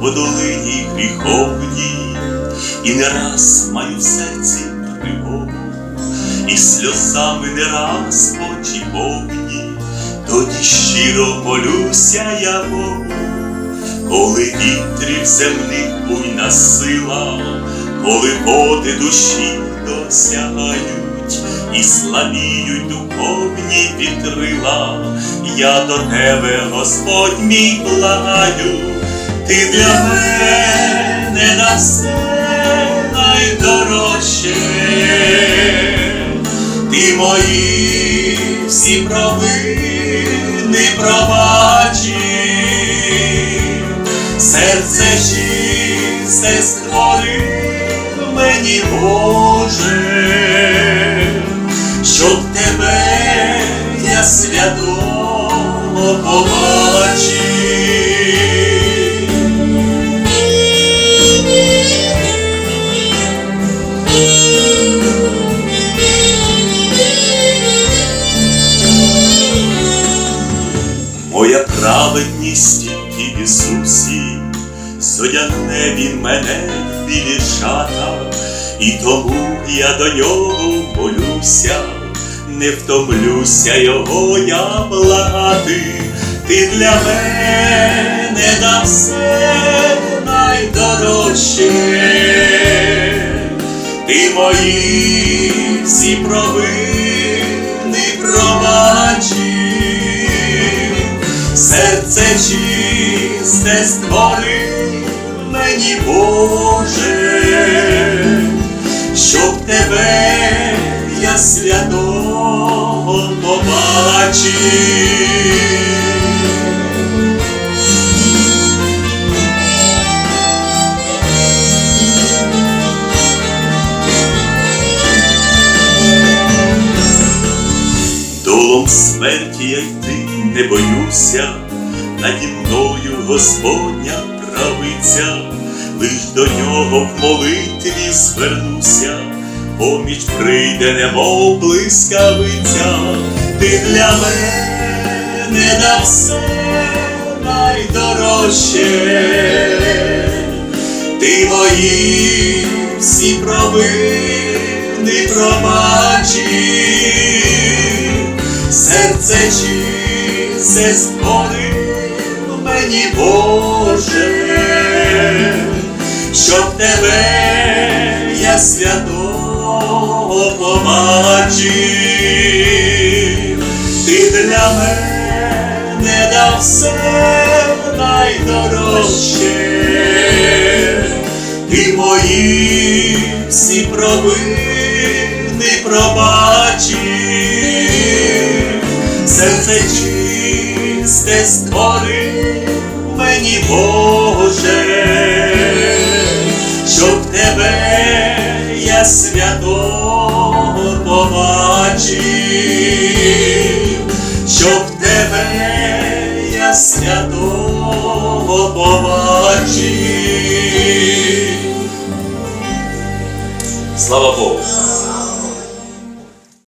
По долині гріховній, і не раз маю в серці тривогу, і сльозами не раз очі повні, тоді щиро молюся я Богу, коли вітрів земних буйна сила, коли води душі досягають і слабіють духовні вітрила, я до тебе, Господь мій, благаю, ти для мене на все найдорожче, ти мої всі провини пробачив, серце чисте створив мені Боже, щоб тебе я святого побачив. Моя праведність тільки Ісусі, зодягне Він мене в білі шата, і тому я до нього молюся, не втомлюся його я благати, ти для мене на все найдорожче, ти мої всі провини серце чисте створив мені Боже, щоб тебе я святого побачив. Долом смерті я йти не боюся, наді мною Господня правиця, лиш до нього в молитві звернуся, поміч прийде, немов блискавиця, ти для мене на все найдорожче, ти мої всі провини пробачив серце чисте мені Боже, щоб тебе я святого побачив, ти для мене дав все найдорожче, ти мої всі провини пробачив. Серце чисте створив побачив, щоб тебе я святого побачив.